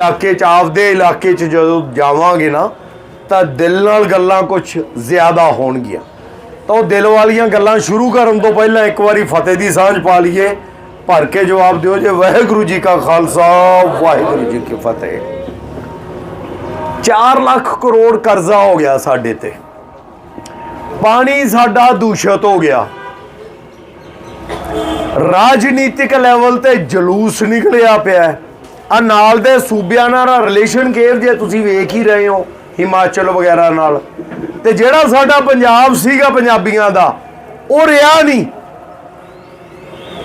ਇਲਾਕੇ ਚ, ਆਪਦੇ ਇਲਾਕੇ ਚ ਜਦੋਂ ਜਾਵਾਂਗੇ ਨਾ, ਤਾਂ ਦਿਲ ਨਾਲ ਗੱਲਾਂ ਕੁਝ ਜ਼ਿਆਦਾ ਹੋਣਗੀਆਂ। ਤਾਂ ਉਹ ਦਿਲ ਵਾਲੀਆਂ ਗੱਲਾਂ ਸ਼ੁਰੂ ਕਰਨ ਤੋਂ ਪਹਿਲਾਂ ਇੱਕ ਵਾਰੀ ਫਤਿਹ ਦੀ ਸਾਂਝ ਪਾ ਲਈਏ। ਭਰ ਕੇ ਜਵਾਬ ਦਿਓ ਜੇ ਵਾਹਿਗੁਰੂ ਜੀ ਕਾ ਖਾਲਸਾ, ਵਾਹਿਗੁਰੂ ਜੀ ਕੀ ਫਤਿਹ। 4 ਲੱਖ ਕਰੋੜ ਕਰਜ਼ਾ ਹੋ ਗਿਆ ਸਾਡੇ ਤੇ। ਪਾਣੀ ਸਾਡਾ ਦੂਸ਼ਿਤ ਹੋ ਗਿਆ। ਰਾਜਨੀਤਿਕ ਲੈਵਲ ਤੇ ਜਲੂਸ ਨਿਕਲਿਆ ਪਿਆ। ਆ ਨਾਲ ਦੇ ਸੂਬਿਆਂ ਨਾਲ ਰਿਲੇਸ਼ਨ ਕੇਅਰ ਜੇ ਤੁਸੀਂ ਵੇਖ ਹੀ ਰਹੇ ਹੋ, ਹਿਮਾਚਲ ਵਗੈਰਾ ਨਾਲ। ਤੇ ਜਿਹੜਾ ਸਾਡਾ ਪੰਜਾਬ ਸੀਗਾ ਪੰਜਾਬੀਆਂ ਦਾ, ਉਹ ਰਿਹਾ ਨਹੀਂ।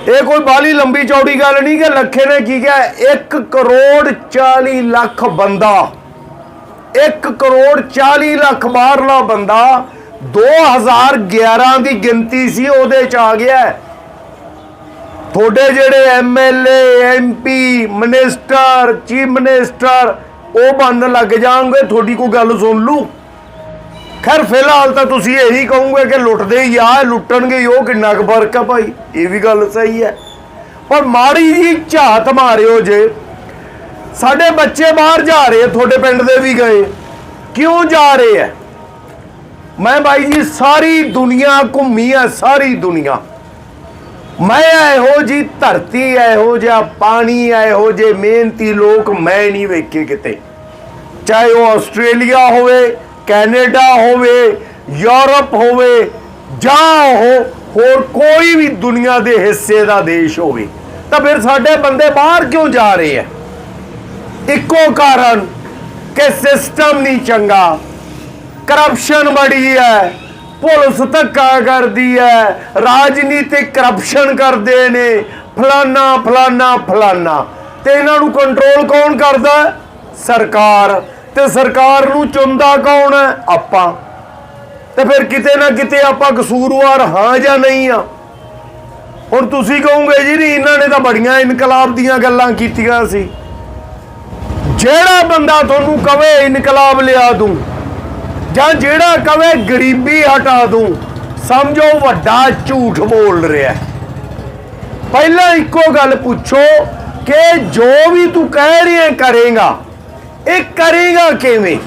ਇਹ ਕੋਈ ਬਾਲੀ ਲੰਬੀ ਚੌੜੀ ਗੱਲ ਨਹੀਂ ਕਿ ਲੱਖੇ ਨੇ ਕੀ ਕਿਹਾ 1 ਕਰੋੜ 40 ਲੱਖ ਬੰਦਾ 1 ਕਰੋੜ 40 ਲੱਖ ਬਾਹਰਲਾ ਬੰਦਾ 2011 ਦੀ ਗਿਣਤੀ ਸੀ, ਉਹਦੇ ਚ ਆ ਗਿਆ। ਤੁਹਾਡੇ ਜਿਹੜੇ MLA MP minister chief minister ਉਹ ਬੰਦ ਲੱਗ ਜਾਣਗੇ, ਤੁਹਾਡੀ ਕੋਈ ਗੱਲ ਸੁਣ ਲੂ ਖੈਰ, ਫਿਲਹਾਲ ਤਾਂ ਤੁਸੀਂ ਇਹੀ ਕਹੋਗੇ ਕਿ ਲੁੱਟਦੇ ਹੀ ਆ, ਲੁੱਟਣਗੇ ਉਹ ਕਿੰਨਾ ਕੁ ਫ਼ਰਕ ਆ ਭਾਈ? ਇਹ ਵੀ ਗੱਲ ਸਹੀ ਹੈ। ਪਰ ਮਾੜੀ ਜੀ ਝਾਤ ਮਾਰਿਓ ਜੇ। ਸਾਡੇ ਬੱਚੇ ਬਾਹਰ ਜਾ ਰਹੇ ਤੁਹਾਡੇ ਪਿੰਡ ਦੇ ਵੀ ਗਏ। ਕਿਉਂ ਜਾ ਰਹੇ ਆ? ਮੈਂ ਬਾਈ ਜੀ, ਸਾਰੀ ਦੁਨੀਆ ਘੁੰਮੀ ਆ, ਸਾਰੀ ਦੁਨੀਆ। ਮੈਂ ਇਹੋ ਜੀ ਧਰਤੀ, ਇਹੋ ਜਿਹਾ ਪਾਣੀ, ਇਹੋ ਜੇ ਮਿਹਨਤੀ ਲੋਕ ਮੈਂ ਨਹੀਂ ਵੇਖੇ ਕਿਤੇ। ਚਾਹੇ ਉਹ ਆਸਟ੍ਰੇਲੀਆ ਹੋਵੇ, ਕੈਨੇਡਾ ਹੋਵੇ, ਯੂਰਪ ਹੋਵੇ, ਜਾਂ ਉਹ ਹੋਰ ਕੋਈ ਵੀ ਦੁਨੀਆ ਦੇ ਹਿੱਸੇ ਦਾ ਦੇਸ਼ ਹੋਵੇ, ਤਾਂ ਫਿਰ ਸਾਡੇ ਬੰਦੇ ਬਾਹਰ ਕਿਉਂ ਜਾ ਰਹੇ ਆ? ਇੱਕੋ ਕਾਰਨ ਕਿ ਸਿਸਟਮ ਨਹੀਂ ਚੰਗਾ ਕਰਪਸ਼ਨ ਬੜੀ ਹੈ ਪੁਲਿਸ ਧੱਕਾ ਕਰਦੀ ਹੈ ਰਾਜਨੀਤਿਕ ਕਰਪਸ਼ਨ ਕਰਦੇ ਨੇ। ਫਲਾਨਾ ਫਲਾਨਾ ਫਲਾਨਾ। ਤੇ ਇਹਨਾਂ ਨੂੰ ਕੰਟਰੋਲ ਕੌਣ ਕਰਦਾ? ਸਰਕਾਰ। ਤੇ ਸਰਕਾਰ ਨੂੰ ਚੁਣਦਾ ਕੌਣ ਹੈ ਆਪਾਂ। ਤੇ ਫਿਰ ਕਿਤੇ ਨਾ ਕਿਤੇ ਆਪਾਂ ਕਸੂਰਵਾਰ ਹਾਂ ਜਾਂ ਨਹੀਂ ਆ। ਹੁਣ ਤੁਸੀਂ ਕਹੋਗੇ ਜੀ ਨਹੀਂ ਇਹਨਾਂ ਨੇ ਤਾਂ ਬੜੀਆਂ ਇਨਕਲਾਬ ਦੀਆਂ ਗੱਲਾਂ ਕੀਤੀਆਂ ਸੀ। ਜਿਹੜਾ ਬੰਦਾ ਤੁਹਾਨੂੰ ਕਵੇ, ਇਨਕਲਾਬ ਲਿਆ ਦੂੰ। ਜਾਂ ਜਿਹੜਾ ਕਵੇ ਗਰੀਬੀ ਹਟਾ ਦੂੰ, ਸਮਝੋ ਵੱਡਾ ਝੂਠ ਬੋਲ ਰਿਹਾ ਪਹਿਲਾਂ ਇੱਕੋ ਗੱਲ ਪੁੱਛੋ ਕਿ ਜੋ ਵੀ ਤੂੰ ਕਹਿ ਰਿਹਾ ਕਰੇਗਾ, ਇਹ ਕਰੇਗਾ ਕਿਵੇਂ?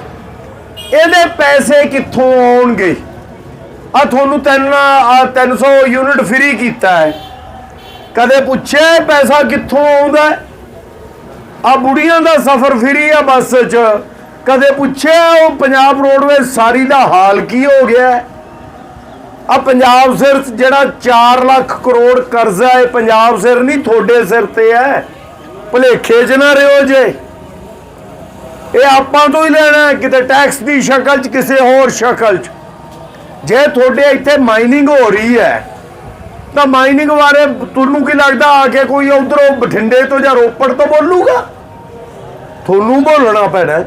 ਇਹਦੇ ਪੈਸੇ ਕਿੱਥੋਂ ਆਉਣਗੇ? ਆ ਤੁਹਾਨੂੰ ਤਿੰਨ ਆ 300 ਯੂਨਿਟ ਫ੍ਰੀ ਕੀਤਾ ਹੈ। ਕਦੇ ਪੁੱਛਿਆ ਪੈਸਾ ਕਿੱਥੋਂ ਆਉਂਦਾ ਹੈ? ਆ ਬੁੜੀਆਂ ਦਾ ਸਫ਼ਰ ਫਰੀ ਆ ਬੱਸ 'ਚ। ਕਦੇ ਪੁੱਛਿਆ ਉਹ ਪੰਜਾਬ ਰੋਡਵੇ ਸਾਰੀ ਦਾ ਹਾਲ ਕੀ ਹੋ ਗਿਆ ਆ ਪੰਜਾਬ ਸਿਰ ਜਿਹੜਾ 4 ਲੱਖ ਕਰੋੜ ਕਰਜ਼ਾ ਹੈ ਪੰਜਾਬ ਸਿਰ ਨਹੀਂ, ਤੁਹਾਡੇ ਸਿਰ ਤੇ ਹੈ। ਭਲੇਖੇ 'ਚ ਨਾ ਰਿਓ ਜੇ। ਇਹ ਆਪਾਂ ਤੋਂ ਹੀ ਲੈਣਾ ਕਿਤੇ ਟੈਕਸ ਦੀ ਸ਼ਕਲ 'ਚ, ਕਿਸੇ ਹੋਰ ਸ਼ਕਲ 'ਚ। ਜੇ ਤੁਹਾਡੇ ਇੱਥੇ ਮਾਈਨਿੰਗ ਹੋ ਰਹੀ ਹੈ, ਤਾਂ ਮਾਈਨਿੰਗ ਬਾਰੇ ਤੁਹਾਨੂੰ ਕੀ ਲੱਗਦਾ, ਆ ਕੇ ਕੋਈ ਉਧਰੋਂ ਬਠਿੰਡੇ ਤੋਂ ਜਾਂ ਰੋਪੜ ਤੋਂ ਬੋਲੂਗਾ? ਤੁਹਾਨੂੰ ਬੋਲਣਾ ਪੈਣਾ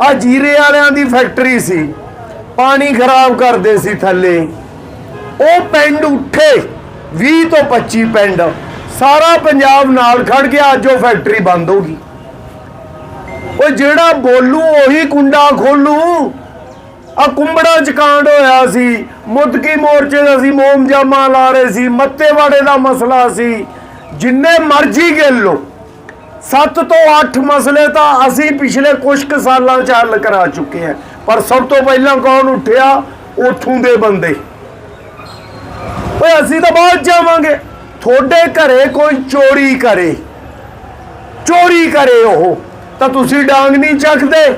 ਆ ਜੀਰੇ ਵਾਲਿਆਂ ਦੀ ਫੈਕਟਰੀ ਸੀ। ਪਾਣੀ ਖਰਾਬ ਕਰਦੇ ਸੀ ਥੱਲੇ। ਉਹ ਪਿੰਡ ਉੱਠੇ 20 ਤੋਂ 25 ਪਿੰਡ। ਸਾਰਾ ਪੰਜਾਬ ਨਾਲ ਖੜ ਗਿਆ, ਅੱਜ ਉਹ ਫੈਕਟਰੀ ਬੰਦ ਹੋ ਗਈ। ਉਹ ਜਿਹੜਾ ਬੋਲੂ, ਉਹੀ ਕੁੰਡਾ ਖੋਲੂ। ਆ ਕੁੰਬੜਾ ਚ ਕਾਂਡ ਹੋਇਆ ਸੀ। ਮੁਦਕੀ ਮੋਰਚੇ ਦਾ ਸੀ ਮੋਮ ਜਾਮਾ ਲਾ ਰਹੇ ਸੀ। ਮੱਤੇਵਾੜੇ ਦਾ ਮਸਲਾ ਸੀ। ਜਿੰਨੇ ਮਰਜ਼ੀ ਗਿਣ ਲੋ 7 ਤੋਂ 8 ਮਸਲੇ ਤਾਂ ਅਸੀਂ ਪਿਛਲੇ ਕੁਝ ਕੁ ਸਾਲਾਂ ਚ ਹੱਲ ਕਰਾ ਚੁੱਕੇ ਹਾਂ। ਪਰ ਸਭ ਤੋਂ ਪਹਿਲਾਂ ਕੌਣ ਉੱਠਿਆ? ਉਥੋਂ ਦੇ ਬੰਦੇ। ਓਏ, ਅਸੀਂ ਤਾਂ ਬਾਅਦ ਜਾਵਾਂਗੇ ਤੁਹਾਡੇ ਘਰੇ ਕੋਈ ਚੋਰੀ ਕਰੇ। ਚੋਰੀ ਕਰੇ ਉਹ। ਤਾਂ ਤੁਸੀਂ ਡਾਂਗ ਨਹੀਂ ਚੱਕਦੇ।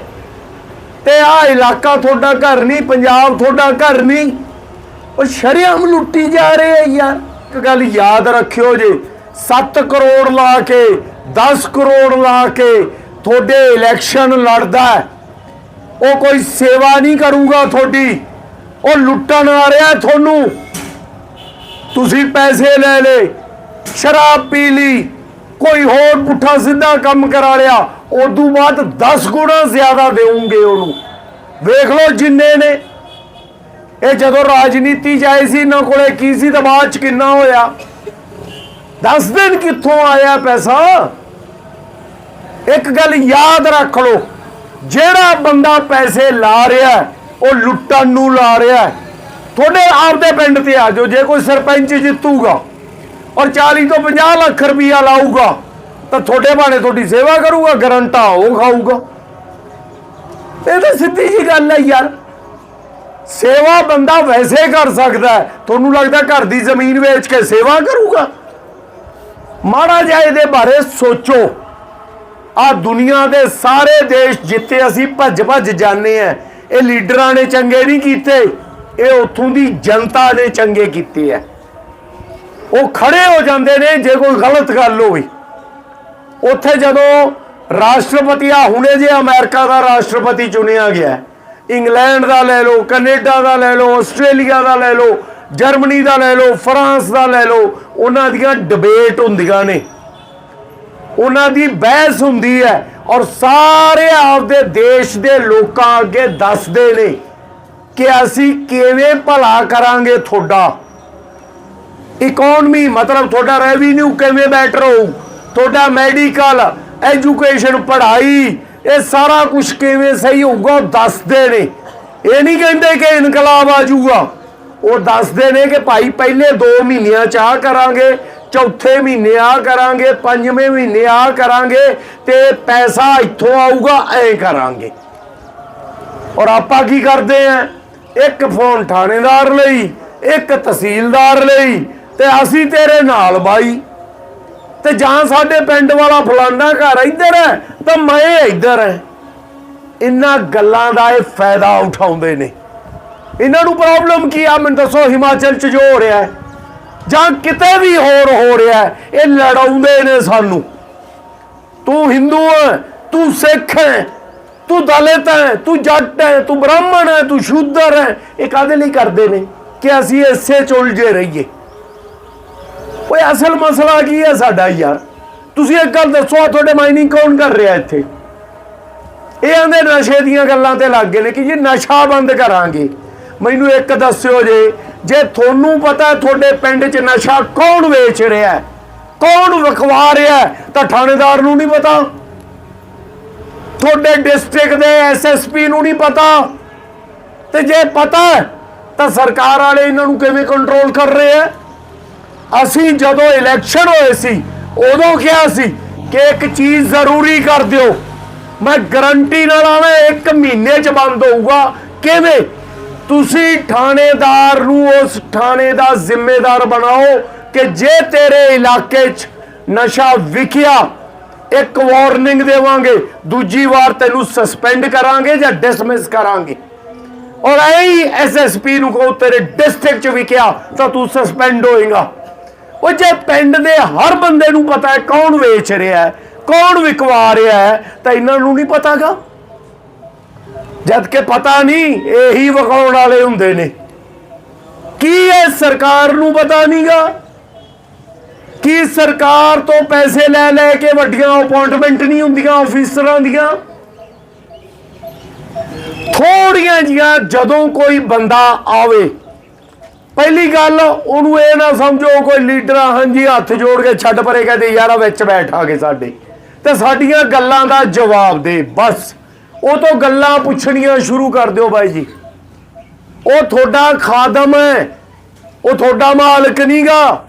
ਤੇ ਆ ਇਲਾਕਾ ਤੁਹਾਡਾ ਘਰ ਨਹੀਂ, ਪੰਜਾਬ ਤੁਹਾਡਾ ਘਰ ਨਹੀਂ। ਉਹ ਸ਼ਰਿਆਮ ਲੁੱਟੀ ਜਾ ਰਹੇ ਆ ਯਾਰ। ਇੱਕ ਗੱਲ ਯਾਦ ਰੱਖਿਓ ਜੇ। 7 ਕਰੋੜ ਲਾ ਕੇ 10 ਕਰੋੜ ਲਾ ਕੇ ਤੁਹਾਡੇ ਇਲੈਕਸ਼ਨ ਲੜਦਾ ਉਹ ਕੋਈ ਸੇਵਾ ਨਹੀਂ ਕਰੂਗਾ ਤੁਹਾਡੀ। ਉਹ ਲੁੱਟਣ ਆ ਰਿਹਾ ਤੁਹਾਨੂੰ। ਤੁਸੀਂ ਪੈਸੇ ਲੈ ਲੇ ਸ਼ਰਾਬ ਪੀ ਲਈ, ਕੋਈ ਹੋਰ ਪੁੱਠਾ ਸਿੱਧਾ ਕੰਮ ਕਰਾ ਲਿਆ ਉਦੋਂ ਬਾਅਦ 10 ਗੁਣਾ ਜ਼ਿਆਦਾ ਦੇਵੋਗੇ ਉਹਨੂੰ। ਵੇਖ ਲਓ ਜਿੰਨੇ ਨੇ। ਇਹ ਜਦੋਂ ਰਾਜਨੀਤੀ 'ਚ ਆਏ ਸੀ, ਇਹਨਾਂ ਕੋਲੇ ਕੀ ਸੀ ਤਾਂ ਬਾਅਦ ਚ ਕਿੰਨਾ ਹੋਇਆ? 10 ਦਿਨ ਕਿੱਥੋਂ ਆਇਆ ਪੈਸਾ? ਇੱਕ ਗੱਲ ਯਾਦ ਰੱਖ ਲਓ, ਜਿਹੜਾ ਬੰਦਾ ਪੈਸੇ ਲਾ ਰਿਹਾ ਉਹ ਲੁੱਟਣ ਨੂੰ ਲਾ ਰਿਹਾ ਤੁਹਾਡੇ ਆਪਦੇ ਪਿੰਡ ਤੇ ਆ ਜਾਓ, ਜੇ ਕੋਈ ਸਰਪੰਚ ਜਿੱਤੂਗਾ ਔਰ 40 ਤੋਂ 50 ਲੱਖ ਰੁਪਇਆ ਲਾਊਗਾ, ਤਾਂ ਤੁਹਾਡੇ ਬਾਣੇ ਤੁਹਾਡੀ ਸੇਵਾ ਕਰੂਗਾ, ਗਰੰਟਾ ਉਹ ਖਾਊਗਾ। ਇਹ ਤਾਂ ਸਿੱਧੀ ਜੀ ਗੱਲ ਹੈ ਯਾਰ। ਸੇਵਾ ਬੰਦਾ ਵੈਸੇ ਕਰ ਸਕਦਾ ਤੁਹਾਨੂੰ ਲੱਗਦਾ ਘਰ ਦੀ ਜ਼ਮੀਨ ਵੇਚ ਕੇ ਸੇਵਾ ਕਰੂਗਾ? ਮਾੜਾ ਜਿਹਾ ਇਹਦੇ ਬਾਰੇ ਸੋਚੋ। ਆ ਦੁਨੀਆ ਦੇ ਸਾਰੇ ਦੇਸ਼ ਜਿੱਤੇ ਅਸੀਂ ਭੱਜ ਭੱਜ ਜਾਂਦੇ ਆ ਇਹ ਲੀਡਰਾਂ ਨੇ ਚੰਗੇ ਨਹੀਂ ਕੀਤੇ, ਇਹ ਉੱਥੋਂ ਦੀ ਜਨਤਾ ਨੇ ਚੰਗੇ ਕੀਤੇ ਆ। ਉਹ ਖੜੇ ਹੋ ਜਾਂਦੇ ਨੇ ਜੇ ਕੋਈ ਗਲਤ ਗੱਲ ਹੋਵੇ। ਉੱਥੇ ਜਦੋਂ ਰਾਸ਼ਟਰਪਤੀ ਆ ਹੁਣੇ ਜੇ ਅਮਰੀਕਾ ਦਾ ਰਾਸ਼ਟਰਪਤੀ ਚੁਣਿਆ ਗਿਆ, ਇੰਗਲੈਂਡ ਦਾ ਲੈ ਲਓ, ਕੈਨੇਡਾ ਦਾ ਲੈ ਲਓ, ਆਸਟ੍ਰੇਲੀਆ ਦਾ ਲੈ ਲਓ ਜਰਮਨੀ ਦਾ ਲੈ ਲਓ, ਫਰਾਂਸ ਦਾ ਲੈ ਲਓ, ਉਹਨਾਂ ਦੀਆਂ ਡਿਬੇਟ ਹੁੰਦੀਆਂ ਨੇ। ਉਹਨਾਂ ਦੀ ਬਹਿਸ ਹੁੰਦੀ ਹੈ ਔਰ ਸਾਰੇ ਆਪਦੇ ਦੇਸ਼ ਦੇ ਲੋਕਾਂ ਅੱਗੇ ਦੱਸਦੇ ਨੇ ਕਿ ਅਸੀਂ ਕਿਵੇਂ ਭਲਾ ਕਰਾਂਗੇ ਤੁਹਾਡਾ। ਇਕਨੋਮੀ ਮਤਲਬ ਤੁਹਾਡਾ ਰੈਵਨਿਊ ਕਿਵੇਂ ਬੈਟਰ ਹੋਊ? ਤੁਹਾਡਾ ਮੈਡੀਕਲ ਐਜੂਕੇਸ਼ਨ ਪੜ੍ਹਾਈ, ਇਹ ਸਾਰਾ ਕੁਝ ਕਿਵੇਂ ਸਹੀ ਹੋਊਗਾ ਉਹ ਦੱਸਦੇ ਨੇ। ਇਹ ਨਹੀਂ ਕਹਿੰਦੇ ਕਿ ਇਨਕਲਾਬ ਆ ਜਾਊਗਾ। ਉਹ ਦੱਸਦੇ ਨੇ ਕਿ ਭਾਈ ਪਹਿਲੇ 2 ਮਹੀਨਿਆਂ ਚ ਆ ਕਰਾਂਗੇ, ਚੌਥੇ ਮਹੀਨੇ ਆ ਕਰਾਂਗੇ, ਪੰਜਵੇਂ ਮਹੀਨੇ ਆ ਕਰਾਂਗੇ ਤੇ ਪੈਸਾ ਇੱਥੋਂ ਆਊਗਾ, ਐ ਕਰਾਂਗੇ। ਔਰ ਆਪਾਂ ਕੀ ਕਰਦੇ ਆ? ਇੱਕ ਫੋਨ ਥਾਣੇਦਾਰ ਲਈ, ਇੱਕ ਤਹਿਸੀਲਦਾਰ ਲਈ ਤੇ ਅਸੀਂ ਤੇਰੇ ਨਾਲ ਬਾਈ। ਤੇ ਜਾਂ ਸਾਡੇ ਪਿੰਡ ਵਾਲਾ ਫਲਾਨਾ ਘਰ ਇੱਧਰ ਹੈ ਤਾਂ ਮੈਂ ਇੱਧਰ ਹੈ। ਇਹਨਾਂ ਗੱਲਾਂ ਦਾ ਇਹ ਫਾਇਦਾ ਉਠਾਉਂਦੇ ਨੇ। ਇਹਨਾਂ ਨੂੰ ਪ੍ਰੋਬਲਮ ਕੀ ਆ? ਮੈਨੂੰ ਦੱਸੋ, ਹਿਮਾਚਲ ਚ ਜੋ ਹੋ ਰਿਹਾ ਹੈ, ਜਾਂ ਕਿਤੇ ਵੀ ਹੋਰ ਹੋ ਰਿਹਾ ਹੈ, ਇਹ ਲੜਾਉਂਦੇ ਨੇ ਸਾਨੂੰ। ਤੂੰ ਹਿੰਦੂ ਹੈ, ਤੂੰ ਸਿੱਖ ਹੈ, ਤੂੰ ਦਲਿਤ ਹੈ, ਤੂੰ ਜੱਟ ਹੈ, ਤੂੰ ਬ੍ਰਾਹਮਣ ਹੈ, ਤੂੰ ਸ਼ੂਦਰ ਹੈ, ਇਹ ਕਾਦੇ ਲਈ ਕਰਦੇ ਨੇ ਕਿ ਅਸੀਂ ਇਸੇ ਚ ਉਲਝੇ ਰਹੀਏ? ਓਏ, ਅਸਲ ਮਸਲਾ ਕੀ ਹੈ ਸਾਡਾ ਯਾਰ? ਤੁਸੀਂ ਇੱਕ ਗੱਲ ਦੱਸੋ ਆ ਤੁਹਾਡੇ ਮਾਈਨਿੰਗ ਕੌਣ ਕਰ ਰਿਹਾ ਇੱਥੇ? ਇਹ ਆਂਦੇ ਨਸ਼ੇ ਦੀਆਂ ਗੱਲਾਂ ਤੇ ਲੱਗ ਗਏ ਨੇ ਕਿ ਜੇ ਨਸ਼ਾ ਬੰਦ ਕਰਾਂਗੇ। ਮੈਨੂੰ ਇੱਕ ਦੱਸਿਓ ਜੇ ਜੇ ਤੁਹਾਨੂੰ ਪਤਾ ਤੁਹਾਡੇ ਪਿੰਡ 'ਚ ਨਸ਼ਾ ਕੌਣ ਵੇਚ ਰਿਹਾ ਹੈ, ਕੌਣ ਵਿਖਵਾ ਰਿਹਾ ਤਾਂ ਥਾਣੇਦਾਰ ਨੂੰ ਨਹੀਂ ਪਤਾ। ਤੁਹਾਡੇ ਡਿਸਟ੍ਰਿਕਟ ਦੇ ਐਸਐਸਪੀ ਨੂੰ ਨਹੀਂ ਪਤਾ। ਤੇ ਜੇ ਪਤਾ ਤਾਂ ਸਰਕਾਰ ਵਾਲੇ ਇਹਨਾਂ ਨੂੰ ਕਿਵੇਂ ਕੰਟਰੋਲ ਕਰ ਰਹੇ ਆ ਅਸੀਂ ਜਦੋਂ ਇਲੈਕਸ਼ਨ ਹੋਏ ਸੀ, ਉਦੋਂ ਕਿਹਾ ਸੀ ਕਿ ਇੱਕ ਚੀਜ਼ ਜ਼ਰੂਰੀ ਕਰ ਦਿਓ। ਮੈਂ ਗਰੰਟੀ ਨਾਲ ਆਵਾਂ ਇੱਕ ਮਹੀਨੇ ਚ ਬੰਦ ਹੋਊਗਾ। ਕਿਵੇਂ? ਤੁਸੀਂ ਥਾਣੇਦਾਰ ਨੂੰ ਉਸ ਥਾਣੇ ਦਾ ਜ਼ਿੰਮੇਦਾਰ ਬਣਾਓ ਕਿ ਜੇ ਤੇਰੇ ਇਲਾਕੇ 'ਚ ਨਸ਼ਾ ਵਿਖਿਆ, ਇੱਕ ਵਾਰਨਿੰਗ ਦੇਵਾਂਗੇ, ਦੂਜੀ ਵਾਰ ਤੈਨੂੰ ਸਸਪੈਂਡ ਕਰਾਂਗੇ ਜਾਂ ਡਿਸਮਿਸ ਕਰਾਂਗੇ। ਔਰ ਐਈ ਐਸਐਸਪੀ ਨੂੰ ਕਹੋ, ਤੇਰੇ ਡਿਸਟ੍ਰਿਕਟ 'ਚ ਵਿਖਿਆ, ਤਾਂ ਤੂੰ ਸਸਪੈਂਡ ਹੋਏਗਾ। ਉਹ ਜੇ ਪਿੰਡ ਦੇ ਹਰ ਬੰਦੇ ਨੂੰ ਪਤਾ ਹੈ ਕੌਣ ਵੇਚ ਰਿਹਾ ਹੈ, ਕੌਣ ਵਿਕਵਾ ਰਿਹਾ ਹੈ, ਤਾਂ ਇਹਨਾਂ ਨੂੰ ਨਹੀਂ ਪਤਾਗਾ। ਜਦ ਕਿ ਪਤਾ ਨਹੀਂ, ਇਹੀ ਵਿਕਾਉਣ ਵਾਲੇ ਹੁੰਦੇ ਨੇ। ਕੀ ਇਹ ਸਰਕਾਰ ਨੂੰ ਪਤਾ ਨਹੀਂਗਾ? ਕੀ ਸਰਕਾਰ ਤੋਂ ਪੈਸੇ ਲੈ ਲੈ ਕੇ ਵੱਡੀਆਂ ਅਪਾਇੰਟਮੈਂਟ ਨਹੀਂ ਹੁੰਦੀਆਂ ਆਫੀਸਰਾਂ ਦੀਆਂ? ਥੋੜੀਆਂ ਜੀਆਂ ਜਦੋਂ ਕੋਈ ਬੰਦਾ ਆਵੇ, ਪਹਿਲੀ ਗੱਲ ਉਹਨੂੰ ਇਹ ਨਾ ਸਮਝੋ ਕੋਈ ਲੀਡਰ, ਹਾਂਜੀ, ਹੱਥ ਜੋੜ ਕੇ ਛੱਡ ਪਰੇ, ਕਹਿੰਦੇ, ਯਾਰਾ ਵਿੱਚ ਬੈਠਾ ਕੇ ਸਾਡੇ। ਤੇ ਸਾਡੀਆਂ ਗੱਲਾਂ ਦਾ ਜਵਾਬ ਦੇ, ਬਸ। ਉਹ ਤੋਂ ਗੱਲਾਂ ਪੁੱਛਣੀਆਂ ਸ਼ੁਰੂ ਕਰ ਦਿਓ ਬਾਈ ਜੀ। ਉਹ ਤੁਹਾਡਾ ਖਾਦਮ ਹੈ। ਉਹ ਤੁਹਾਡਾ ਮਾਲਕ ਨਹੀਂਗਾ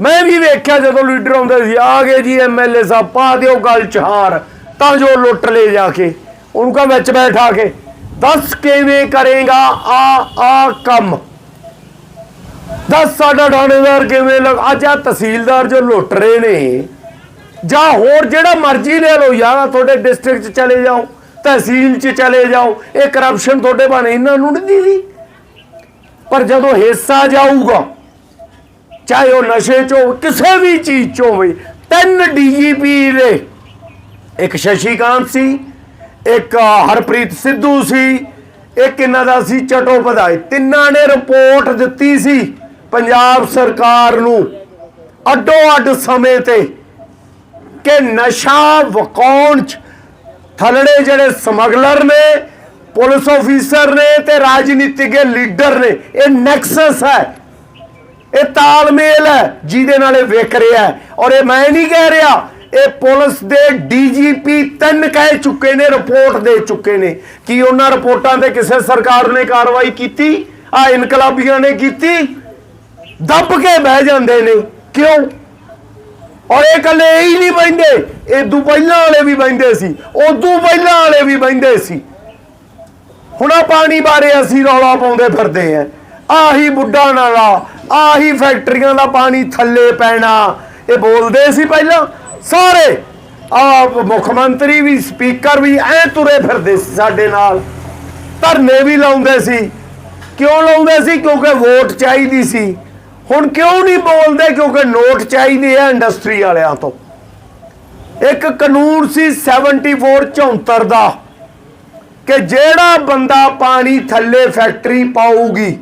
ਮੈਂ ਵੀ ਵੇਖਿਆ ਜਦੋਂ ਲੀਡਰ ਆਉਂਦੇ ਸੀ, ਆ ਗਏ ਜੀ ਐਮਐਲਏ ਸਾਹਿਬ, ਪਾ ਦਿਓ ਗੱਲ ਚ ਹਾਰ, ਤਾਂ ਜੋ ਲੁੱਟ ਲੈ ਜਾ ਕੇ। ਉਹਨੂੰ ਕਹ ਵਿੱਚ ਬੈਠਾ ਕੇ, ਦੱਸ ਕਿਵੇਂ ਕਰੇਗਾ ਆ ਆ ਕੰਮ? ਦੱਸ ਸਾਡਾ ਥਾਣੇਦਾਰ ਕਿਵੇਂ ਲੱਗ, ਅੱਜ ਆ ਤਹਿਸੀਲਦਾਰ ਜੋ ਲੁੱਟ ਰਹੇ ਨੇ, ਜਾਂ ਹੋਰ ਜਿਹੜਾ ਮਰਜ਼ੀ ਲੈ ਲਓ ਯਾਰ ਤੁਹਾਡੇ ਡਿਸਟ੍ਰਿਕਟ ਚ ਚਲੇ ਜਾਓ। ਤਹਿਸੀਲ ਚ ਚਲੇ ਜਾਓ ਇਹ ਕਰਪਸ਼ਨ ਤੁਹਾਡੇ ਬਾਣੇ ਇਹਨਾਂ ਨੂੰ ਨਹੀਂ ਦੀਦੀ। ਪਰ ਜਦੋਂ ਹਿੱਸਾ ਜਾਊਗਾ ਚਾਹੇ ਉਹ ਨਸ਼ੇ ਚੋਂ ਹੋਵੇ, ਕਿਸੇ ਵੀ ਚੀਜ਼ ਚੋਂ ਹੋਵੇ ਤਿੰਨ ਡੀਜੀਪੀ ਨੇ ਇੱਕ ਸ਼ਸ਼ੀਕਾਂਤ ਸੀ ਇੱਕ ਹਰਪ੍ਰੀਤ ਸਿੱਧੂ ਸੀ ਇੱਕ ਇਹਨਾਂ ਦਾ ਸੀ ਚਟੋਪਧਾਈ ਤਿੰਨਾਂ ਨੇ ਰਿਪੋਰਟ ਦਿੱਤੀ ਸੀ ਪੰਜਾਬ ਸਰਕਾਰ ਨੂੰ ਅੱਡੋ ਅੱਡ ਸਮੇਂ ਤੇ ਕਿ ਨਸ਼ਾ ਵਕਾਉਣ ਚ ਥਲੜੇ ਜਿਹੜੇ ਸਮਗਲਰ ਨੇ, ਪੁਲਿਸ ਆਫੀਸਰ ਨੇ ਤੇ ਰਾਜਨੀਤਿਕ ਲੀਡਰ ਨੇ, ਇਹ ਨੈਕਸਸ ਹੈ। ਇਹ ਤਾਲਮੇਲ ਹੈ, ਜਿਹਦੇ ਨਾਲ ਇਹ ਵਿਕ ਰਿਹਾ ਔਰ ਇਹ ਮੈਂ ਨਹੀਂ ਕਹਿ ਰਿਹਾ, ਇਹ ਪੁਲਿਸ ਦੇ ਡੀਜੀਪੀ ਤਿੰਨ ਕਹਿ ਚੁੱਕੇ ਨੇ, ਰਿਪੋਰਟ ਦੇ ਚੁੱਕੇ ਨੇ। ਕੀ ਉਹਨਾਂ ਰਿਪੋਰਟਾਂ ਤੇ ਕਿਸੇ ਸਰਕਾਰ ਨੇ ਕਾਰਵਾਈ ਕੀਤੀ? ਆ ਇਨਕਲਾਬੀਆਂ ਨੇ ਕੀਤੀ? ਦੱਬ ਕੇ ਬਹਿ ਜਾਂਦੇ ਨੇ। ਕਿਉਂ? ਔਰ ਇਹ ਕੱਲੇ ਹੀ ਨਹੀਂ ਬੈਂਦੇ ਇਹ ਤੋਂ ਪਹਿਲਾਂ ਵਾਲੇ ਵੀ ਬੈਂਦੇ ਸੀ ਉਦੋਂ ਪਹਿਲਾਂ ਵਾਲੇ ਵੀ ਬੈਂਦੇ ਸੀ। ਹੁਣ ਆਹ ਪਾਣੀ ਬਾਰੇ ਅਸੀਂ ਰੌਲਾ ਪਾਉਂਦੇ ਫਿਰਦੇ ਆਂ ਆਹੀ ਬੁੱਢਾ ਨਾਲਾ, ਆਹੀ ਫੈਕਟਰੀਆਂ ਦਾ ਪਾਣੀ ਥੱਲੇ ਪੈਣਾ, ਇਹ ਬੋਲਦੇ ਸੀ ਪਹਿਲਾਂ ਸਾਰੇ। ਆ ਮੁੱਖ ਮੰਤਰੀ ਵੀ, ਸਪੀਕਰ ਵੀ ਐ ਤੁਰੇ ਫਿਰਦੇ ਸੀ ਸਾਡੇ ਨਾਲ। ਧਰਨੇ ਵੀ ਲਾਉਂਦੇ ਸੀ। ਕਿਉਂ ਲਾਉਂਦੇ ਸੀ? ਕਿਉਂਕਿ ਵੋਟ ਚਾਹੀਦੀ ਸੀ। ਹੁਣ ਕਿਉਂ ਨਹੀਂ ਬੋਲਦੇ? ਕਿਉਂਕਿ ਨੋਟ ਚਾਹੀਦੇ ਆ ਇੰਡਸਟਰੀ ਵਾਲਿਆਂ ਤੋਂ। ਇੱਕ ਕਾਨੂੰਨ ਸੀ 74 74 ਦਾ ਕਿ ਜਿਹੜਾ ਬੰਦਾ ਪਾਣੀ ਥੱਲੇ ਫੈਕਟਰੀ ਪਾਊਗੀ,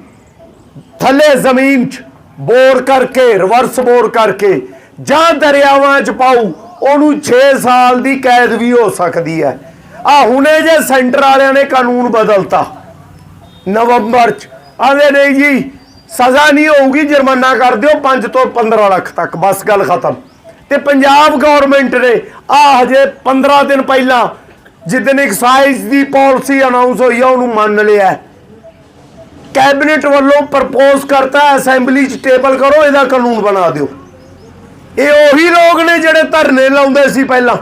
ਥੱਲੇ ਜ਼ਮੀਨ 'ਚ ਬੋਰ ਕਰਕੇ, ਰਿਵਰਸ ਬੋਰ ਕਰਕੇ ਜਾਂ ਦਰਿਆਵਾਂ 'ਚ ਪਾਊ, ਉਹਨੂੰ 6 ਸਾਲ ਦੀ ਕੈਦ ਵੀ ਹੋ ਸਕਦੀ ਹੈ। ਆ ਹੁਣੇ ਜੇ ਸੈਂਟਰ ਵਾਲਿਆਂ ਨੇ ਕਾਨੂੰਨ ਬਦਲਤਾ, ਨਵੰਬਰ 'ਚ। ਆਂਦੇ ਨਹੀਂ ਜੀ ਸਜ਼ਾ ਨਹੀਂ ਹੋਊਗੀ, ਜੁਰਮਾਨਾ ਕਰ ਦਿਓ 5 ਤੋਂ 15 ਲੱਖ ਤੱਕ। ਬਸ ਗੱਲ ਖਤਮ। ਤੇ ਪੰਜਾਬ ਗਵਰਨਮੈਂਟ ਨੇ ਆ ਹਜੇ 15 ਦਿਨ ਪਹਿਲਾਂ ਜਿੱਦਨ ਐਕਸਾਈਜ਼ ਦੀ ਪਾਲਿਸੀ ਅਨਾਉਂਸ ਹੋਈ ਆ, ਉਹਨੂੰ ਮੰਨ ਲਿਆ। ਕੈਬਨਿਟ ਵੱਲੋਂ ਪ੍ਰਪੋਜ਼ ਕਰਤਾ ਅਸੈਂਬਲੀ 'ਚ ਟੇਬਲ ਕਰੋ, ਇਹਦਾ ਕਾਨੂੰਨ ਬਣਾ ਦਿਓ। ਇਹ ਉਹੀ ਲੋਕ ਨੇ ਜਿਹੜੇ ਧਰਨੇ ਲਾਉਂਦੇ ਸੀ ਪਹਿਲਾਂ।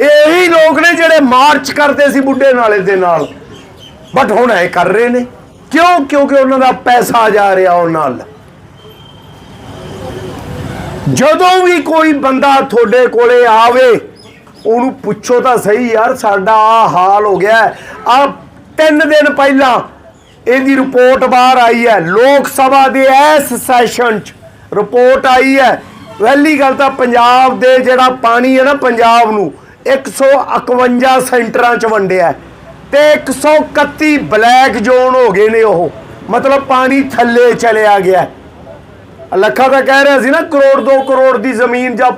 ਇਹ ਉਹੀ ਲੋਕ ਨੇ ਜਿਹੜੇ ਮਾਰਚ ਕਰਦੇ ਸੀ ਬੁੱਢੇ ਨਾਲੇ ਦੇ ਨਾਲ। ਬਟ ਹੁਣ ਇਹ ਕਰ ਰਹੇ ਨੇ। ਕਿਉਂ? ਕਿਉਂਕਿ ਉਹਨਾਂ ਦਾ ਪੈਸਾ ਜਾ ਰਿਹਾ ਉਹ ਨਾਲ। ਜਦੋਂ ਵੀ ਕੋਈ ਬੰਦਾ ਤੁਹਾਡੇ ਕੋਲੇ ਆਵੇ, ਉਹਨੂੰ ਪੁੱਛੋ ਤਾਂ ਸਹੀ, ਯਾਰ, ਸਾਡਾ ਆ ਹਾਲ ਹੋ ਗਿਆ ਆ ਤਿੰਨ ਦਿਨ ਪਹਿਲਾਂ ਇਹਦੀ ਰਿਪੋਰਟ ਬਾਹਰ ਆਈ ਹੈ। ਲੋਕ ਸਭਾ ਦੇ ਇਸ ਸੈਸ਼ਨ 'ਚ ਰਿਪੋਰਟ ਆਈ ਹੈ। ਪਹਿਲੀ ਗੱਲ ਤਾਂ ਪੰਜਾਬ ਦੇ ਜਿਹੜਾ ਪਾਣੀ ਹੈ ਨਾ, ਪੰਜਾਬ ਨੂੰ 151 ਸੈਂਟਰਾਂ 'ਚ ਵੰਡਿਆ ਤੇ 131 ਬਲੈਕ ਜ਼ੋਨ ਹੋ ਗਏ ਨੇ ਉਹ। ਮਤਲਬ ਪਾਣੀ ਥੱਲੇ ਚਲਿਆ ਗਿਆ। ਹੈ। ਲੱਖਾ ਤਾਂ ਕਹਿ ਰਿਹਾ ਸੀ ਨਾ, ਕਰੋੜ 2 ਕਰੋੜ ਦੀ ਜ਼ਮੀਨ ਜਾਂ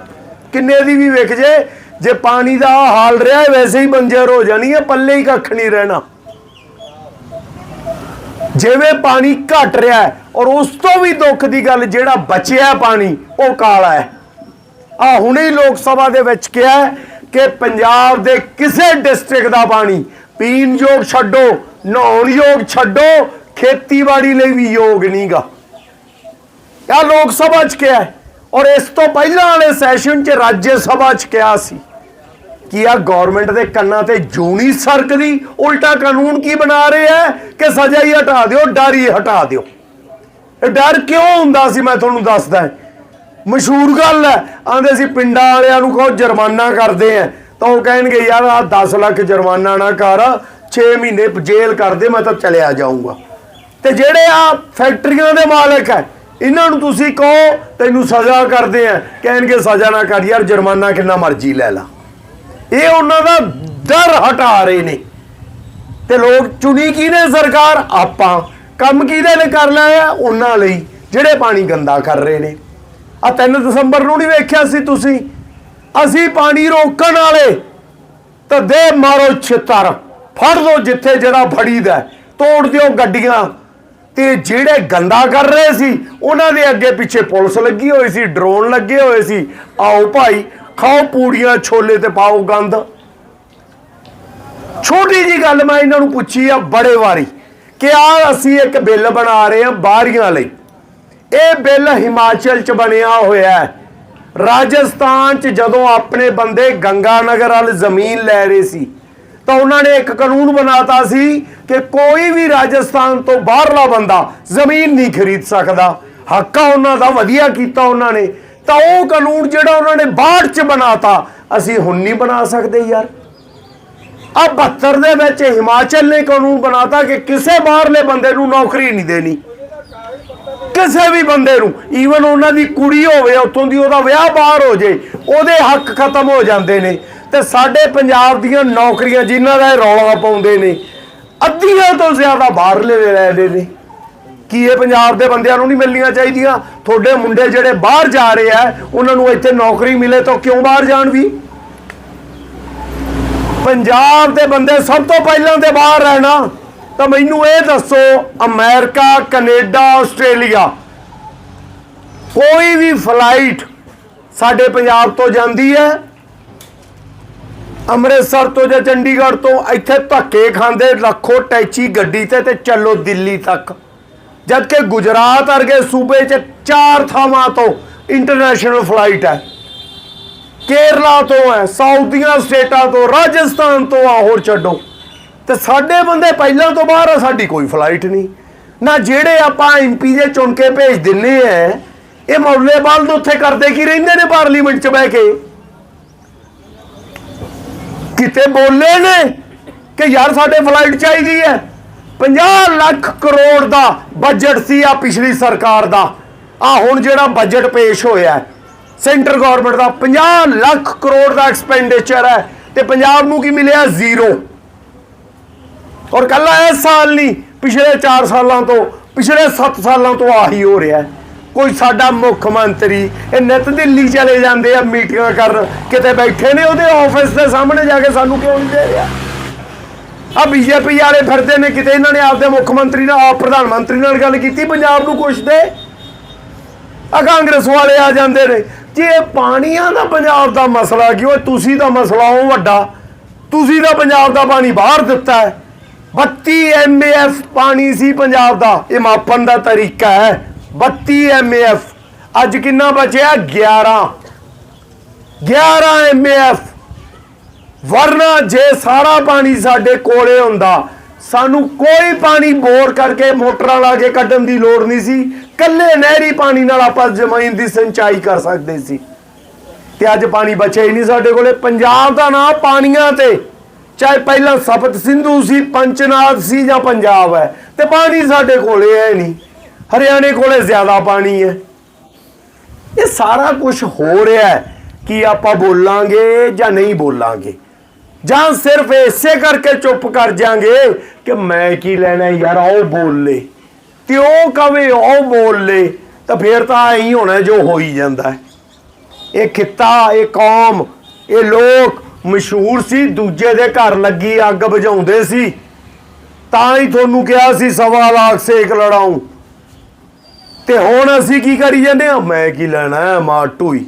ਕਿੰਨੇ ਦੀ ਵੀ ਵਿਕ ਜੇ ਜੇ ਪਾਣੀ ਦਾ ਆਹ ਹਾਲ ਰਿਹਾ ਵੈਸੇ ਹੀ ਬੰਜਰ ਹੋ ਜਾਣੀ ਹੈ, ਪੱਲੇ ਹੀ ਕੱਖ ਨਹੀਂ ਰਹਿਣਾ। ਜਿਵੇਂ ਪਾਣੀ ਘਟ ਰਿਹਾ ਔਰ ਉਸ ਤੋਂ ਵੀ ਦੁੱਖ ਦੀ ਗੱਲ, ਜਿਹੜਾ ਬਚਿਆ ਪਾਣੀ, ਉਹ ਕਾਲਾ ਹੈ। ਆ ਹੁਣੇ ਹੀ ਲੋਕ ਸਭਾ ਦੇ ਵਿੱਚ ਕਿਹਾ ਕਿ ਪੰਜਾਬ ਦੇ ਕਿਸੇ ਡਿਸਟ੍ਰਿਕਟ ਦਾ ਪਾਣੀ ਪੀਣ ਯੋਗ ਛੱਡੋ, ਨਹਾਉਣ ਯੋਗ ਛੱਡੋ, ਖੇਤੀਬਾੜੀ ਲਈ ਵੀ ਯੋਗ ਨਹੀਂਗਾ ਆ ਲੋਕ ਸਭਾ ਚ ਕਿਹਾ ਔਰ ਇਸ ਤੋਂ ਪਹਿਲਾਂ ਵਾਲੇ ਸੈਸ਼ਨ ਚ ਰਾਜ ਸਭਾ ਚ ਕਿਹਾ ਸੀ ਕਿ ਆ ਗਵਰਨਮੈਂਟ ਦੇ ਕੰਨਾਂ ਤੇ ਜੂਨੀ ਸਰਕਦੀ, ਉਲਟਾ ਕਾਨੂੰਨ ਕੀ ਬਣਾ ਰਹੇ ਹੈ? ਕਿ ਸਜ਼ਾ ਹੀ ਹਟਾ ਦਿਓ, ਡਰ ਹੀ ਹਟਾ ਦਿਓ। ਇਹ ਡਰ ਕਿਉਂ ਹੁੰਦਾ ਸੀ? ਮੈਂ ਤੁਹਾਨੂੰ ਦੱਸਦਾ ਮਸ਼ਹੂਰ ਗੱਲ ਹੈ, ਆਂਦੇ ਸੀ ਪਿੰਡਾਂ ਵਾਲਿਆਂ ਨੂੰ ਕਹੋ, ਜੁਰਮਾਨਾ ਕਰਦੇ ਆ। ਤਾਂ ਉਹ ਕਹਿਣਗੇ, ਯਾਰ ਆ 10 ਲੱਖ ਜੁਰਮਾਨਾ ਨਾ ਕਰ 6 ਮਹੀਨੇ ਜੇਲ੍ਹ ਕਰ ਦੇ, ਮੈਂ ਤਾਂ ਚਲਿਆ ਜਾਊਂਗਾ। ਤੇ ਜਿਹੜੇ ਆ ਫੈਕਟਰੀਆਂ ਦੇ ਮਾਲਕ ਹੈ, ਇਹਨਾਂ ਨੂੰ ਤੁਸੀਂ ਕਹੋ, ਤੈਨੂੰ ਸਜ਼ਾ ਕਰਦੇ ਆ। ਕਹਿਣਗੇ, ਸਜ਼ਾ ਨਾ ਕਰ, ਯਾਰ, ਜੁਰਮਾਨਾ ਕਿੰਨਾ ਮਰਜ਼ੀ ਲੈ ਲਾ। ਇਹ ਉਹਨਾਂ ਦਾ ਡਰ ਹਟਾ ਰਹੇ ਨੇ। ਤੇ ਲੋਕ ਚੁਣੀ ਕਿਹਨੇ ਸਰਕਾਰ? ਆਪਾਂ। ਕੰਮ ਕਿਹਦੇ ਨੇ ਕਰਨਾ ਲਿਆ ਉਹਨਾਂ ਲਈ। ਜਿਹੜੇ ਪਾਣੀ ਗੰਦਾ ਕਰ ਰਹੇ ਨੇ। ਆ 3 ਦਸੰਬਰ ਨੂੰ ਨਹੀਂ ਵੇਖਿਆ ਸੀ ਤੁਸੀਂ? ਅਸੀਂ ਪਾਣੀ ਰੋਕਣ ਵਾਲੇ ਤਾਂ ਦੇ ਮਾਰੋ ਛਿੱਤਰ। ਫੜ ਲਓ ਜਿੱਥੇ ਜਿਹੜਾ ਫੜੀਦਾ ਹੈ, ਤੋੜ ਦਿਓ ਗੱਡੀਆਂ। ਤੇ ਜਿਹੜੇ ਗੰਦਾ ਕਰ ਰਹੇ ਸੀ ਉਹਨਾਂ ਦੇ ਅੱਗੇ ਪਿੱਛੇ ਪੁਲਿਸ ਲੱਗੀ ਹੋਈ ਸੀ ਡਰੋਨ ਲੱਗੇ ਹੋਏ ਸੀ। ਆਓ ਭਾਈ ਖਾਓ ਪੂੜੀਆਂ ਛੋਲੇ ਤੇ ਪਾਓ ਗੰਦ। ਛੋਟੀ ਜੀ ਗੱਲ ਮੈਂ ਇਹਨਾਂ ਨੂੰ ਪੁੱਛੀ ਆ ਬੜੇ ਵਾਰੀ ਕਿ ਆ ਅਸੀਂ ਇੱਕ ਬਿੱਲ ਬਣਾ ਰਹੇ ਹਾਂ ਬਾਹਰੀਆਂ ਲਈ। ਇਹ ਬਿੱਲ ਹਿਮਾਚਲ ਚ ਬਣਿਆ ਹੋਇਆ ਹੈ। ਰਾਜਸਥਾਨ ਚ ਜਦੋਂ ਆਪਣੇ ਬੰਦੇ ਗੰਗਾ ਨਗਰ ਵਾਲ ਜ਼ਮੀਨ ਲੈ ਰਹੇ ਸੀ, ਤਾਂ ਉਹਨਾਂ ਨੇ ਇੱਕ ਕਾਨੂੰਨ ਬਣਾਤਾ ਸੀ ਕਿ ਕੋਈ ਵੀ ਰਾਜਸਥਾਨ ਤੋਂ ਬਾਹਰਲਾ ਬੰਦਾ ਜ਼ਮੀਨ ਨਹੀਂ ਖਰੀਦ ਸਕਦਾ। ਹੱਕਾ ਉਹਨਾਂ ਦਾ ਵਧੀਆ ਕੀਤਾ ਉਹਨਾਂ ਨੇ। ਤਾਂ ਉਹ ਕਾਨੂੰਨ ਜਿਹੜਾ ਉਹਨਾਂ ਨੇ ਬਾਅਦ ਚ ਬਣਾਤਾ, ਅਸੀਂ ਹੁਣ ਨਹੀਂ ਬਣਾ ਸਕਦੇ ਯਾਰ। ਆ 72 ਦੇ ਵਿੱਚ ਹਿਮਾਚਲ ਨੇ ਕਾਨੂੰਨ ਬਣਾਤਾ ਕਿ ਕਿਸੇ ਬਾਹਰਲੇ ਬੰਦੇ ਨੂੰ ਨੌਕਰੀ ਨਹੀਂ ਦੇਣੀ। ਕਿਸੇ ਵੀ ਬੰਦੇ ਨੂੰ ਈਵਨ ਉਹਨਾਂ ਦੀ ਕੁੜੀ ਹੋਵੇ, ਉੱਥੋਂ ਦੀ ਉਹਦਾ ਵਿਆਹ ਬਾਹਰ ਹੋ ਜੇ, ਉਹਦੇ ਹੱਕ ਖਤਮ ਹੋ ਜਾਂਦੇ ਨੇ। ਤੇ ਸਾਡੇ ਪੰਜਾਬ ਦੀਆਂ ਨੌਕਰੀਆਂ ਜਿਨ੍ਹਾਂ ਦਾ ਇਹ ਰੌਲਾ ਪਾਉਂਦੇ ਨੇ, ਅੱਧੀਆਂ ਤੋਂ ਜ਼ਿਆਦਾ ਬਾਹਰਲੇ ਦੇ ਨੇ। ਕੀ ਇਹ ਪੰਜਾਬ ਦੇ ਬੰਦਿਆਂ ਨੂੰ ਨਹੀਂ ਮਿਲਣੀਆਂ ਚਾਹੀਦੀਆਂ? ਤੁਹਾਡੇ ਮੁੰਡੇ ਜਿਹੜੇ ਬਾਹਰ ਜਾ ਰਹੇ ਆ, ਉਹਨਾਂ ਨੂੰ ਇੱਥੇ ਨੌਕਰੀ ਮਿਲੇ ਤਾਂ ਕਿਉਂ ਬਾਹਰ ਜਾਣ ਵੀ? ਪੰਜਾਬ ਦੇ ਬੰਦੇ ਸਭ ਤੋਂ ਪਹਿਲਾਂ ਤੇ ਬਾਹਰ ਰਹਿਣਾ। ਤਾਂ ਮੈਨੂੰ ਇਹ ਦੱਸੋ, ਅਮਰੀਕਾ, ਕੈਨੇਡਾ, ਆਸਟ੍ਰੇਲੀਆ, ਕੋਈ ਵੀ ਫਲਾਈਟ ਸਾਡੇ ਪੰਜਾਬ ਤੋਂ ਜਾਂਦੀ ਹੈ, ਅੰਮ੍ਰਿਤਸਰ ਤੋਂ ਜਾਂ ਚੰਡੀਗੜ੍ਹ ਤੋਂ, ਇੱਥੇ ਧੱਕੇ ਖਾਂਦੇ ਲੱਖੋ ਟੈਚੀ ਗੱਡੀ ਤੇ ਤੇ ਚੱਲੋ ਦਿੱਲੀ ਤੱਕ। ਜਦ ਕਿ ਗੁਜਰਾਤ ਵਰਗੇ ਸੂਬੇ 'ਚ ਚਾਰ ਥਾਵਾਂ ਤੋਂ ਇੰਟਰਨੈਸ਼ਨਲ ਫਲਾਈਟ ਹੈ। ਕੇਰਲਾ ਤੋਂ ਹੈ ਸਾਊਥ ਦੀਆਂ ਸਟੇਟਾਂ ਤੋਂ, ਰਾਜਸਥਾਨ ਤੋਂ ਆ, ਹੋਰ ਛੱਡੋ। ਤੇ ਸਾਡੇ ਬੰਦੇ ਪਹਿਲਾਂ ਤੋਂ ਬਾਹਰ ਆ, ਸਾਡੀ ਕੋਈ ਫਲਾਈਟ ਨਹੀਂ। ਨਾ ਜਿਹੜੇ ਆਪਾਂ ਐਮਪੀ ਦੇ ਚੁਣ ਕੇ ਭੇਜ ਦਿੰਨੇ ਐ ਇਹ ਮੌਲੇਵਾਲ ਦੇ ਉੱਥੇ ਕਰਦੇ ਕੀ ਰਹਿੰਦੇ ਨੇ ਪਾਰਲੀਮੈਂਟ 'ਚ ਬਹਿ ਕੇ? ਕਿਤੇ ਬੋਲੇ ਨੇ ਕਿ ਯਾਰ ਸਾਡੇ ਫਲਾਈਟ ਚਾਹੀਦੀ ਹੈ? 50 ਲੱਖ ਕਰੋੜ ਦਾ ਬਜਟ ਸੀ ਆ ਪਿਛਲੀ ਸਰਕਾਰ ਦਾ। ਆ ਹੁਣ ਜਿਹੜਾ ਬਜਟ ਪੇਸ਼ ਹੋਇਆ ਸੈਂਟਰ ਗਵਰਨਮੈਂਟ ਦਾ 50 ਲੱਖ ਕਰੋੜ ਦਾ ਐਕਸਪੈਂਡੀਚਰ ਹੈ ਤੇ ਪੰਜਾਬ ਨੂੰ ਕੀ ਮਿਲਿਆ? ਜ਼ੀਰੋ ਔਰ ਕੱਲਾ ਇਸ ਸਾਲ ਨਹੀਂ, ਪਿਛਲੇ 4 ਸਾਲਾਂ ਤੋਂ, ਪਿਛਲੇ 7 ਸਾਲਾਂ ਤੋਂ ਆਹੀ ਹੋ ਰਿਹਾ ਕੋਈ ਸਾਡਾ ਮੁੱਖ ਮੰਤਰੀ ਇਹ ਨਿਤ ਦਿੱਲੀ ਚਲੇ ਜਾਂਦੇ ਆ, ਮੀਟਿੰਗਾਂ ਕਰਨ ਕਿਤੇ ਬੈਠੇ ਨੇ ਉਹਦੇ ਆਫਿਸ ਦੇ ਸਾਹਮਣੇ ਜਾ ਕੇ ਸਾਨੂੰ ਕਿਉਂ ਨਹੀਂ ਦੇ ਰਿਹਾ? ਆ ਬੀਜੇਪੀ ਵਾਲੇ ਫਿਰਦੇ ਨੇ, ਕਿਤੇ ਇਹਨਾਂ ਨੇ ਆਪਦੇ ਮੁੱਖ ਮੰਤਰੀ ਨਾਲ, ਆਪ ਪ੍ਰਧਾਨ ਮੰਤਰੀ ਨਾਲ ਗੱਲ ਕੀਤੀ, ਪੰਜਾਬ ਨੂੰ ਕੁਛ ਦੇ। ਆ ਕਾਂਗਰਸ ਵਾਲੇ ਆ ਜਾਂਦੇ ਨੇ। ਜੇ ਇਹ ਪਾਣੀਆਂ ਦਾ ਪੰਜਾਬ ਦਾ ਮਸਲਾ ਕਿਉਂ ਤੁਸੀਂ ਦਾ ਮਸਲਾ ਉਹ ਵੱਡਾ, ਤੁਸੀਂ ਦਾ ਪੰਜਾਬ ਦਾ ਪਾਣੀ ਬਾਹਰ ਦਿੱਤਾ ਹੈ 32 ਐਮਏਐਫ ਪਾਣੀ ਸੀ ਪੰਜਾਬ ਦਾ। ਇਹ ਮਾਪਣ ਦਾ ਤਰੀਕਾ ਹੈ। 32 ਐਮਏਐਫ ਅੱਜ ਕਿੰਨਾ ਬਚਿਆ? 11 11 ਐਮਏਐਫ ਵਰਨਾ ਜੇ ਸਾਰਾ ਪਾਣੀ ਸਾਡੇ ਕੋਲੇ ਹੁੰਦਾ, ਸਾਨੂੰ ਕੋਈ ਪਾਣੀ ਬੋਰ ਕਰਕੇ ਮੋਟਰਾਂ ਲਾ ਕੇ ਕੱਢਣ ਦੀ ਲੋੜ ਨਹੀਂ ਸੀ। ਕੱਲੇ ਨਹਿਰੀ ਪਾਣੀ ਨਾਲ ਆਪਾਂ ਜ਼ਮੀਨ ਦੀ ਸਿੰਚਾਈ ਕਰ ਸਕਦੇ ਸੀ। ਤੇ ਅੱਜ ਪਾਣੀ ਬਚਿਆ ਹੀ ਨਹੀਂ ਸਾਡੇ ਕੋਲੇ। ਪੰਜਾਬ ਦਾ ਨਾਂ ਪਾਣੀਆਂ ਤੇ। ਚਾਹੇ ਪਹਿਲਾਂ ਸਪਤ ਸਿੰਧੂ ਸੀ ਪੰਚਨਾਥ ਸੀ ਜਾਂ ਪੰਜਾਬ ਹੈ, ਤੇ ਪਾਣੀ ਸਾਡੇ ਕੋਲੇ ਹੈ ਨਹੀਂ। ਹਰਿਆਣੇ ਕੋਲੇ ਜ਼ਿਆਦਾ ਪਾਣੀ ਹੈ। ਇਹ ਸਾਰਾ ਕੁਝ ਹੋ ਰਿਹਾ ਹੈ ਕਿ ਆਪਾਂ ਬੋਲਾਂਗੇ ਜਾਂ ਨਹੀਂ ਬੋਲਾਂਗੇ। ਜਾਂ ਸਿਰਫ ਇਸੇ ਕਰਕੇ ਚੁੱਪ ਕਰ ਜਾਾਂਗੇ ਕਿ ਮੈਂ ਕੀ ਲੈਣਾ ਯਾਰ ਉਹ ਬੋਲ। ਲੇ ਤੇ ਉਹ ਕਵੇ ਉਹ ਬੋਲ ਲੇ ਤਾਂ ਫੇਰ ਤਾਂ ਐਂ ਹੋਣਾ ਜੋ ਹੋ ਹੀ ਜਾਂਦਾ ਹੈ। ਇਹ ਖਿੱਤਾ, ਇਹ ਕੌਮ, ਇਹ ਲੋਕ ਮਸ਼ਹੂਰ ਸੀ, ਦੂਜੇ ਦੇ ਘਰ ਲੱਗੀ ਅੱਗ ਬੁਝਾਉਂਦੇ ਸੀ। ਤਾਂ ਹੀ ਤੁਹਾਨੂੰ ਕਿਹਾ ਸੀ, ਸਵਾ ਲੱਖ ਸੇਕ ਲੜਾਉਂ। ਤੇ ਹੁਣ ਅਸੀਂ ਕੀ ਕਰੀ ਜਾਂਦੇ ਆ ਮੈਂ ਕੀ ਲੈਣਾ ਹੈ ਮਾਟੂ ਹੀ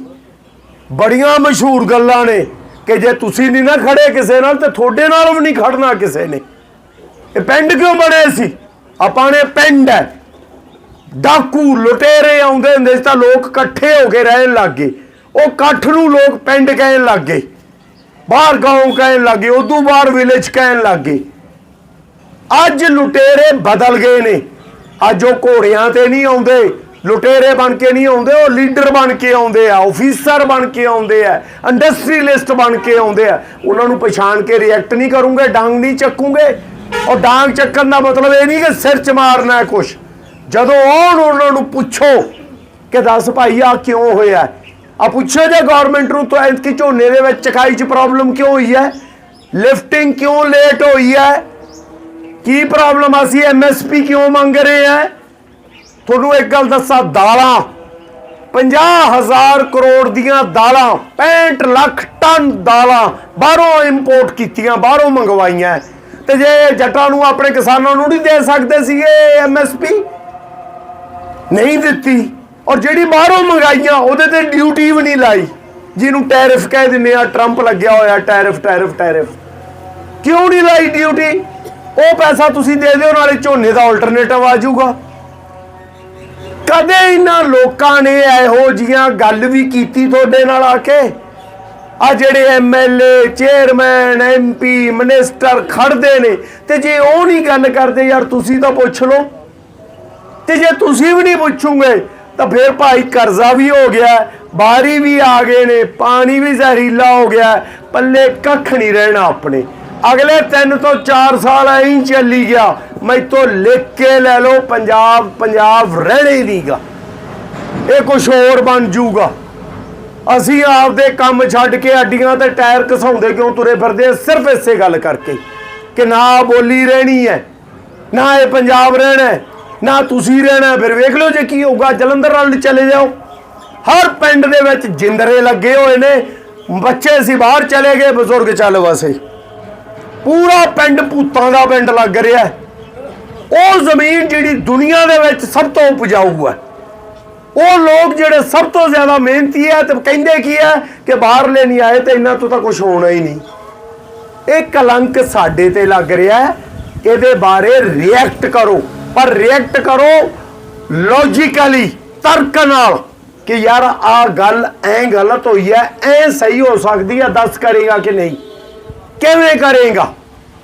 ਬੜੀਆਂ ਮਸ਼ਹੂਰ ਗੱਲਾਂ ਨੇ ਕਿ ਜੇ ਤੁਸੀਂ ਨਹੀਂ ਨਾ ਖੜੇ ਕਿਸੇ ਨਾਲ, ਤੇ ਤੁਹਾਡੇ ਨਾਲ ਵੀ ਨਹੀਂ ਖੜਨਾ ਕਿਸੇ ਨੇ। ਇਹ ਪਿੰਡ ਕਿਉਂ ਬਣੇ ਸੀ? ਆਪਾਂ ਨੇ ਪਿੰਡ ਹੈ। ਡਾਕੂ ਲੁਟੇਰੇ ਆਉਂਦੇ ਹੁੰਦੇ ਸੀ ਤਾਂ ਲੋਕ ਇਕੱਠੇ ਹੋ ਕੇ ਰਹਿਣ ਲੱਗ ਗਏ। ਉਹ ਇਕੱਠ ਨੂੰ ਲੋਕ ਪਿੰਡ ਕਹਿਣ ਲੱਗ ਗਏ। ਬਾਹਰ ਗਾਉਂ ਕਹਿਣ ਲੱਗ ਗਏ ਉਦੋਂ ਬਾਹਰ ਵਿਲੇਜ ਕਹਿਣ ਲੱਗ। ਗਏ ਅੱਜ ਲੁਟੇਰੇ ਬਦਲ ਗਏ ਨੇ। ਅੱਜ ਉਹ ਘੋੜਿਆਂ ਤੇ ਨਹੀਂ ਆਉਂਦੇ, ਲੁਟੇਰੇ ਬਣ ਕੇ ਨਹੀਂ ਆਉਂਦੇ, ਉਹ ਲੀਡਰ ਬਣ ਕੇ ਆਉਂਦੇ ਆ ਆਫੀਸਰ ਬਣ ਕੇ ਆਉਂਦੇ ਆ ਇੰਡਸਟਰੀਲਿਸਟ ਬਣ ਕੇ ਆਉਂਦੇ ਆ। ਉਹਨਾਂ ਨੂੰ ਪਛਾਣ ਕੇ ਰਿਐਕਟ ਨਹੀਂ ਕਰੂੰਗੇ, ਡਾਂਗ ਨਹੀਂ ਚੱਕੂਗੇ। ਉਹ ਡਾਂਗ ਚੱਕਣ ਦਾ ਮਤਲਬ ਇਹ ਨਹੀਂ ਕਿ ਸਿਰ ਚ ਮਾਰਨਾ ਹੈ ਕੁਛ। ਜਦੋਂ ਆਉਣ, ਉਹਨਾਂ ਨੂੰ ਪੁੱਛੋ ਕਿ ਦੱਸ ਭਾਈ ਆ ਕਿਉਂ ਹੋਇਆ? ਆ ਪੁੱਛਿਆ ਜੇ ਗਵਰਨਮੈਂਟ ਨੂੰ ਤਾਂ ਐਤਕੀ ਝੋਨੇ ਦੇ ਵਿੱਚ ਚਕਾਈ 'ਚ ਪ੍ਰੋਬਲਮ ਕਿਉਂ ਹੋਈ ਹੈ? ਲਿਫਟਿੰਗ ਕਿਉਂ ਲੇਟ ਹੋਈ ਹੈ? ਕੀ ਪ੍ਰੋਬਲਮ ਅਸੀਂ ਐਮਐਸਪੀ ਕਿਉਂ ਮੰਗ ਰਹੇ ਆ ਤੁਹਾਨੂੰ ਇੱਕ ਗੱਲ ਦੱਸਾਂ, ਦਾਲਾਂ। 50000 ਕਰੋੜ ਦੀਆਂ ਦਾਲਾਂ 65 ਲੱਖ ਟਨ ਦਾਲਾਂ ਬਾਹਰੋਂ ਇੰਪੋਰਟ ਕੀਤੀਆਂ, ਬਾਹਰੋਂ ਮੰਗਵਾਈਆਂ। ਤੇ ਜੇ ਜੱਟਾਂ ਨੂੰ ਆਪਣੇ ਕਿਸਾਨਾਂ ਨੂੰ ਨਹੀਂ ਦੇ ਸਕਦੇ ਸੀਗੇ ਐਮਐਸਪੀ ਨਹੀਂ ਦਿੱਤੀ। ਔਰ ਜਿਹੜੀ ਬਾਹਰੋਂ ਮੰਗਾਈਆਂ, ਉਹਦੇ ਤੇ ਡਿਊਟੀ ਵੀ ਨਹੀਂ ਲਾਈ। ਜਿਹਨੂੰ ਟੈਰਿਫ ਕਹਿ ਦਿੰਦੇ ਆ ਟਰੰਪ ਲੱਗਿਆ ਹੋਇਆ ਟੈਰਿਫ ਟੈਰਿਫ ਟੈਰਿਫ ਕਿਉਂ ਨਹੀਂ ਲਾਈ ਡਿਊਟੀ ਉਹ ਪੈਸਾ ਤੁਸੀਂ ਦੇ ਦਿਓ, ਨਾਲੇ ਝੋਨੇ ਦਾ ਆਲਟਰਨੇਟਿਵ ਆ ਜਾਊਗਾ। ਕਦੇ ਇਹਨਾਂ ਲੋਕਾਂ ਨੇ ਇਹੋ ਜੀਆਂ ਗੱਲ ਵੀ ਕੀਤੀ ਤੁਹਾਡੇ ਨਾਲ ਆ ਕੇ? ਆ ਜਿਹੜੇ ਐਮਐਲਏ ਚੇਅਰਮੈਨ ਐਮਪੀ ਮਿਨਿਸਟਰ ਖੜਦੇ ਨੇ। ਤੇ ਜੇ ਉਹ ਨਹੀਂ ਗੱਲ ਕਰਦੇ, ਯਾਰ ਤੁਸੀਂ ਤਾਂ ਪੁੱਛ ਲਓ। ਤੇ ਜੇ ਤੁਸੀਂ ਵੀ ਨਹੀਂ ਪੁੱਛੋਗੇ ਤਾਂ ਫਿਰ ਭਾਈ ਕਰਜ਼ਾ ਵੀ ਹੋ ਗਿਆ ਬਾਰੀ ਵੀ ਆ ਗਏ ਨੇ ਪਾਣੀ ਵੀ ਜ਼ਹਿਰੀਲਾ ਹੋ ਗਿਆ ਪੱਲੇ ਕੱਖ ਨਹੀਂ ਰਹਿਣਾ ਆਪਣੇ। ਅਗਲੇ 3 ਤੋਂ 4 ਸਾਲ ਐਂ ਹੀ ਚੱਲੀ ਗਿਆ ਮੈਥੋਂ ਲਿਖ ਕੇ ਲੈ ਲਓ ਪੰਜਾਬ ਪੰਜਾਬ ਰਹਿਣੇ ਹੀ ਨਹੀਂਗਾ। ਇਹ ਕੁਝ ਹੋਰ ਬਣ ਜਾਊਗਾ ਅਸੀਂ ਆਪਦੇ ਕੰਮ ਛੱਡ ਕੇ ਅੱਡੀਆਂ ਤੇ ਟਾਇਰ ਘਸਾਉਂਦੇ ਕਿਉਂ ਤੁਰੇ ਫਿਰਦੇ ਸਿਰਫ ਇਸੇ ਗੱਲ ਕਰਕੇ ਕਿ ਨਾ ਬੋਲੀ ਰਹਿਣੀ ਹੈ ਨਾ ਇਹ ਪੰਜਾਬ ਰਹਿਣਾ ਹੈ, ਨਾ ਤੁਸੀਂ ਰਹਿਣਾ, ਫਿਰ ਵੇਖ ਲਓ ਜੇ ਕੀ ਹੋਊਗਾ, ਜਲੰਧਰ ਨਾਲ ਚਲੇ ਜਾਓ। ਹਰ ਪਿੰਡ ਦੇ ਵਿੱਚ ਜਿੰਦਰੇ ਲੱਗੇ ਹੋਏ ਨੇ। ਬੱਚੇ ਸੀ, ਬਾਹਰ ਚਲੇ ਗਏ, ਬਜ਼ੁਰਗ ਚੱਲ ਵਸੇ। ਪੂਰਾ ਪਿੰਡ ਭੂਤਾਂ ਦਾ ਪਿੰਡ ਲੱਗ ਰਿਹਾ ਉਹ ਜ਼ਮੀਨ ਜਿਹੜੀ ਦੁਨੀਆ ਦੇ ਵਿੱਚ ਸਭ ਤੋਂ ਉਪਜਾਊ ਹੈ। ਉਹ ਲੋਕ ਜਿਹੜੇ ਸਭ ਤੋਂ ਜ਼ਿਆਦਾ ਮਿਹਨਤੀ ਹੈ ਤੇ ਕਹਿੰਦੇ ਕੀ ਹੈ ਕਿ ਬਾਹਰਲੇ ਨਹੀਂ ਆਏ ਤੇ ਇਹਨਾਂ ਤੋਂ ਤਾਂ ਕੁਝ ਹੋਣਾ ਹੀ ਨਹੀਂ। ਇਹ ਕਲੰਕ ਸਾਡੇ ਤੇ ਲੱਗ ਰਿਹਾ ਇਹਦੇ ਬਾਰੇ ਰਿਐਕਟ ਕਰੋ। ਪਰ ਰਿਐਕਟ ਕਰੋ ਲੌਜੀਕਲੀ ਤਰਕ ਨਾਲ ਕਿ ਯਾਰ ਆ ਗੱਲ ਐ ਗਲਤ ਹੋਈ ਐ ਐ ਸਹੀ ਹੋ ਸਕਦੀ ਐ, ਦੱਸ ਕਰੇਗਾ ਕਿ ਨਹੀਂ? ਕਿਵੇਂ ਕਰੇਗਾ?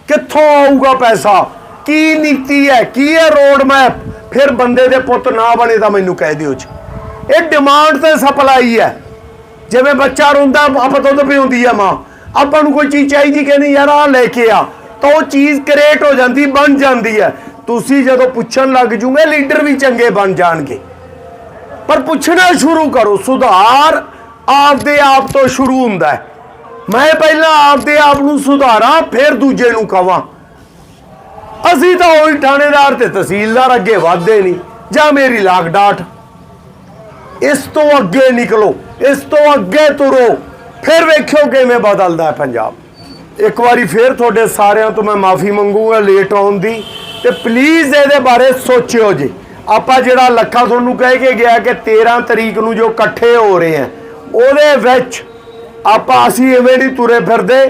ਕਿੱਥੋਂ ਆਊਗਾ ਪੈਸਾ? ਕੀ ਨੀਤੀ ਹੈ ਕੀ ਹੈ ਰੋਡ ਮੈਪ ਫਿਰ ਬੰਦੇ ਦੇ ਪੁੱਤ ਨਾ ਬਣੇ ਤਾਂ ਮੈਨੂੰ ਕਹਿ ਦਿਓ ਜੀ। ਇਹ ਡਿਮਾਂਡ ਤੇ ਸਪਲਾਈ ਹੈ ਜਿਵੇਂ ਬੱਚਾ ਰੋਂਦਾ, ਆਪਾਂ ਦੁੱਧ ਪਿਉਂਦੀ ਆ ਮਾਂ। ਆਪਾਂ ਨੂੰ ਕੋਈ ਚੀਜ਼ ਚਾਹੀਦੀ ਕਹਿੰਦੀ ਯਾਰ ਆ ਲੈ ਕੇ ਆ। ਤਾਂ ਉਹ ਚੀਜ਼ ਕ੍ਰੀਏਟ ਹੋ ਜਾਂਦੀ, ਬਣ ਜਾਂਦੀ ਹੈ ਤੁਸੀਂ ਜਦੋਂ ਪੁੱਛਣ ਲੱਗ ਜੂਗੇ, ਲੀਡਰ ਵੀ ਚੰਗੇ ਬਣ ਜਾਣਗੇ। ਪਰ ਪੁੱਛਣਾ ਸ਼ੁਰੂ ਕਰੋ, ਸੁਧਾਰ ਆਪਦੇ ਆਪ ਤੋਂ ਸ਼ੁਰੂ ਹੁੰਦਾ ਹੈ। ਮੈਂ ਪਹਿਲਾਂ ਆਪਦੇ ਆਪ ਨੂੰ ਸੁਧਾਰਾਂ, ਫਿਰ ਦੂਜੇ ਨੂੰ ਕਵਾਂ। ਅਸੀਂ ਤਾਂ ਉਹੀ ਥਾਣੇਦਾਰ ਤੇ ਤਹਿਸੀਲਦਾਰ ਅੱਗੇ ਵਧਦੇ ਨਹੀਂ, ਜਾਂ ਮੇਰੀ ਲਾਗ ਡਾਟ ਇਸ ਤੋਂ ਅੱਗੇ ਨਿਕਲੋ, ਇਸ ਤੋਂ ਅੱਗੇ ਤੁਰੋ, ਫਿਰ ਵੇਖਿਓ ਕਿਵੇਂ ਬਦਲਦਾ ਹੈ ਪੰਜਾਬ। ਇੱਕ ਵਾਰੀ ਫਿਰ ਤੁਹਾਡੇ ਸਾਰਿਆਂ ਤੋਂ ਮੈਂ ਮਾਫੀ ਮੰਗੂਗਾ, ਲੇਟ ਆਉਣ ਦੀ। ਤੇ ਪਲੀਜ਼ ਇਹਦੇ ਬਾਰੇ ਸੋਚਿਓ ਜੀ। ਆਪਾਂ ਜਿਹੜਾ ਲੱਖਾ ਤੁਹਾਨੂੰ ਕਹਿ ਕੇ ਗਿਆ ਕਿ 13 ਤਰੀਕ ਨੂੰ ਜੋ ਇਕੱਠੇ ਹੋ ਰਹੇ ਆ, ਉਹਦੇ ਵਿੱਚ ਆਪਾਂ ਅਸੀਂ ਐਵੇਂ ਨਹੀਂ ਤੁਰੇ ਫਿਰਦੇ।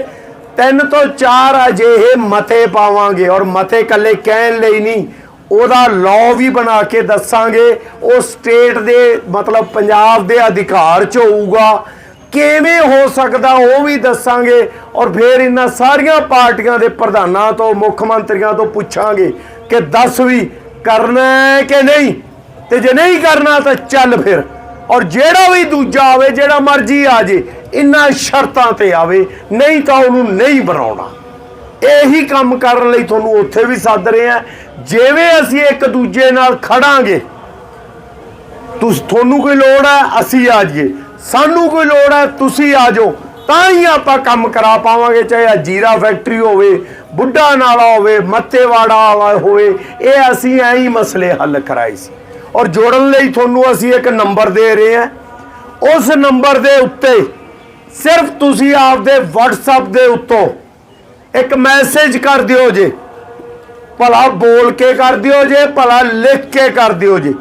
ਤਿੰਨ ਤੋਂ ਚਾਰ ਅਜਿਹੇ ਮਤੇ ਪਾਵਾਂਗੇ ਔਰ ਮਤੇ ਕੱਲੇ ਕਹਿਣ ਲਈ ਨਹੀਂ, ਉਹਦਾ ਲਾਅ ਵੀ ਬਣਾ ਕੇ ਦੱਸਾਂਗੇ। ਉਹ ਸਟੇਟ ਦੇ, ਮਤਲਬ ਪੰਜਾਬ ਦੇ ਅਧਿਕਾਰ ਚ ਹੋਊਗਾ। ਕਿਵੇਂ ਹੋ ਸਕਦਾ ਉਹ ਵੀ ਦੱਸਾਂਗੇ ਔਰ ਫਿਰ ਇਹਨਾਂ ਸਾਰੀਆਂ ਪਾਰਟੀਆਂ ਦੇ ਪ੍ਰਧਾਨਾਂ ਤੋਂ, ਮੁੱਖ ਮੰਤਰੀਆਂ ਤੋਂ ਪੁੱਛਾਂਗੇ ਕਿ ਦੱਸ ਵੀ ਕਰਨਾ ਹੈ ਕਿ ਨਹੀਂ? ਤੇ ਜੇ ਨਹੀਂ ਕਰਨਾ ਤਾਂ ਚੱਲ ਫਿਰ। ਔਰ ਜਿਹੜਾ ਵੀ ਦੂਜਾ ਆਵੇ, ਜਿਹੜਾ ਮਰਜ਼ੀ ਆ ਜੇ ਇਨ੍ਹਾਂ ਸ਼ਰਤਾਂ ਤੇ ਆਵੇ, ਨਹੀਂ ਤਾਂ ਉਹਨੂੰ ਨਹੀਂ ਬਣਾਉਣਾ। ਇਹੀ ਕੰਮ ਕਰਨ ਲਈ ਤੁਹਾਨੂੰ ਉੱਥੇ ਵੀ ਸੱਦ ਰਹੇ ਆ ਜਿਵੇਂ ਅਸੀਂ ਇੱਕ ਦੂਜੇ ਨਾਲ ਖੜਾਂਗੇ, ਤੁਸੀਂ, ਤੁਹਾਨੂੰ ਕੋਈ ਲੋੜ ਹੈ ਅਸੀਂ ਆ ਜਾਈਏ। ਸਾਨੂੰ ਕੋਈ ਲੋੜ ਹੈ, ਤੁਸੀਂ ਆ ਜਾਓ। ਤਾਂ ਹੀ ਆਪਾਂ ਕੰਮ ਕਰਾ ਪਾਵਾਂਗੇ, ਚਾਹੇ ਆ ਜੀਰਾ ਫੈਕਟਰੀ ਹੋਵੇ, ਬੁੱਢਾ ਨਾਲਾ ਹੋਵੇ, ਮੱਤੇਵਾੜਾ ਵਾਲਾ ਹੋਵੇ, ਇਹ ਅਸੀਂ ਐਂ ਹੀ ਮਸਲੇ ਹੱਲ ਕਰਾਏ ਸੀ। ਔਰ ਜੋੜਨ ਲਈ ਤੁਹਾਨੂੰ ਅਸੀਂ ਇੱਕ ਨੰਬਰ ਦੇ ਰਹੇ ਹਾਂ। ਉਸ ਨੰਬਰ ਦੇ ਉੱਤੇ ਸਿਰਫ ਤੁਸੀਂ ਆਪਦੇ WhatsApp ਦੇ ਉੱਤੋਂ ਇੱਕ ਮੈਸੇਜ ਕਰ ਦਿਓ ਜੇ। ਭਲਾ ਬੋਲ ਕੇ ਕਰ ਦਿਓ ਜੇ, ਭਲਾ ਲਿਖ ਕੇ ਕਰ ਦਿਓ ਜੇ।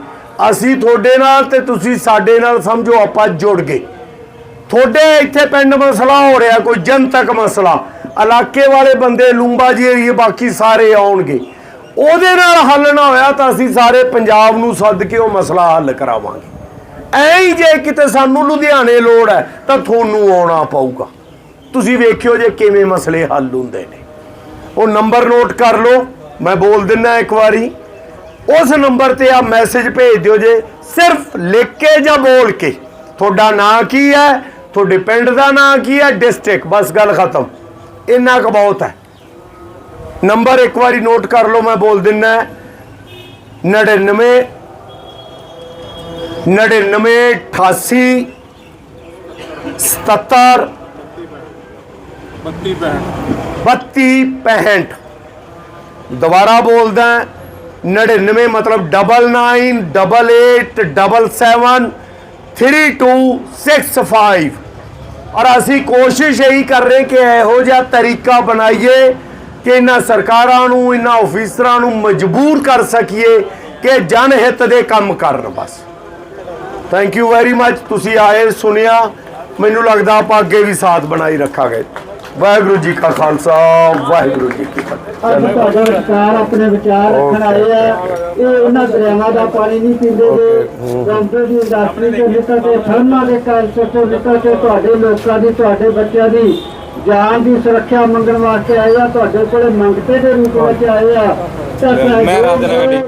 ਅਸੀਂ ਤੁਹਾਡੇ ਨਾਲ ਤੇ ਤੁਸੀਂ ਸਾਡੇ ਨਾਲ ਸਮਝੋ ਆਪਾਂ ਜੁੜ ਗਏ। ਤੁਹਾਡੇ ਇੱਥੇ ਪਿੰਡ ਮਸਲਾ ਹੋ ਰਿਹਾ, ਕੋਈ ਜਨਤਕ ਮਸਲਾ। ਇਲਾਕੇ ਵਾਲੇ ਬੰਦੇ ਲੂੰਬਾ ਜੀ ਏਰੀਏ ਬਾਕੀ ਸਾਰੇ ਆਉਣਗੇ। ਉਹਦੇ ਨਾਲ ਹੱਲ ਨਾ ਹੋਇਆ ਤਾਂ ਅਸੀਂ ਸਾਰੇ ਪੰਜਾਬ ਨੂੰ ਸੱਦ ਕੇ ਉਹ ਮਸਲਾ ਹੱਲ ਕਰਾਵਾਂਗੇ। ਐਂ ਹੀ ਜੇ ਕਿਤੇ ਸਾਨੂੰ ਲੁਧਿਆਣੇ ਲੋੜ ਹੈ, ਤਾਂ ਤੁਹਾਨੂੰ ਆਉਣਾ ਪਊਗਾ। ਤੁਸੀਂ ਵੇਖਿਓ ਜੇ ਕਿਵੇਂ ਮਸਲੇ ਹੱਲ ਹੁੰਦੇ ਨੇ। ਉਹ ਨੰਬਰ ਨੋਟ ਕਰ ਲਓ, ਮੈਂ ਬੋਲ ਦਿੰਦਾ ਇੱਕ ਵਾਰੀ। ਉਸ ਨੰਬਰ ਤੇ ਆ ਮੈਸੇਜ ਭੇਜ ਦਿਓ ਜੇ ਸਿਰਫ ਲਿਖ ਕੇ ਜਾਂ ਬੋਲ ਕੇ। ਤੁਹਾਡਾ ਨਾਂ ਕੀ ਹੈ? ਤੁਹਾਡੇ ਪਿੰਡ ਦਾ ਨਾਂ ਕੀ ਹੈ? ਡਿਸਟ੍ਰਿਕਟ। ਬਸ ਗੱਲ ਖਤਮ। ਇੰਨਾ ਕੁ ਬਹੁਤ ਹੈ। ਨੰਬਰ ਇੱਕ ਵਾਰੀ ਨੋਟ ਕਰ ਲਓ ਮੈਂ ਬੋਲ ਦਿੰਦਾ 99 99 88 77 ਬੱਤੀ ਪੈਣ 32 65 ਦੁਬਾਰਾ ਬੋਲਦਾ 99 ਮਤਲਬ 99 88 77 3265 ਔਰ ਅਸੀਂ ਕੋਸ਼ਿਸ਼ ਇਹੀ ਕਰ ਰਹੇ ਕਿ ਇਹੋ ਜਿਹਾ ਤਰੀਕਾ ਬਣਾਈਏ ਕਿ ਇਹਨਾਂ ਸਰਕਾਰਾਂ ਨੂੰ ਇਹਨਾਂ ਆਫੀਸਰਾਂ ਨੂੰ ਮਜਬੂਰ ਕਰ ਸਕੀਏ ਕਿ ਜਨ ਹਿੱਤ ਦੇ ਕੰਮ ਕਰਨ ਬਸ ਥੈਂਕ ਯੂ ਵੈਰੀ ਮੱਚ ਤੁਸੀਂ ਆਏ ਸੁਣਿਆ ਮੈਨੂੰ ਲੱਗਦਾ ਆਪਾਂ ਅੱਗੇ ਵੀ ਸਾਥ ਬਣਾਈ ਰੱਖਾਂਗੇ ਵਾਹਿਗੁਰੂ ਜੀ ਕਾ ਖਾਲਸਾ ਵਾਹਿਗੁਰੂ ਜੀ ਕੀ ਫਤਿਹ। ਅੱਜ ਤੁਹਾਡਾ ਵਿਚਾਰ ਆਪਣੇ ਵਿਚਾਰ ਰੱਖਣ ਆਏ ਆ। ਇਹ ਉਹਨਾਂ ਦਰਿਆਵਾਂ ਦਾ ਪਾਣੀ ਨਹੀਂ ਪੀਂਦੇ ਜੇ ਕੰਪਿਊਟਰ ਦੀ ਇੰਡਸਟਰੀ ਤੋਂ ਨਿਕਲ ਕੇ ਫਰਮਾਂ ਦੇ ਕਾਰਜ ਤੋਂ ਨਿਕਲ ਕੇ ਤੁਹਾਡੇ ਲੋਕਾਂ ਦੀ ਤੁਹਾਡੇ ਬੱਚਿਆਂ ਦੀ ਜਾਨ ਦੀ ਸੁਰੱਖਿਆ ਮੰਗਣ ਵਾਸਤੇ ਆਏ ਆ। ਤੁਹਾਡੇ ਕੋਲੇ ਮੰਗਤੇ ਦੇ ਰੂਪ ਵਿੱਚ ਆਏ ਆ। ਮੈਂ ਰਾਤ ਦੇ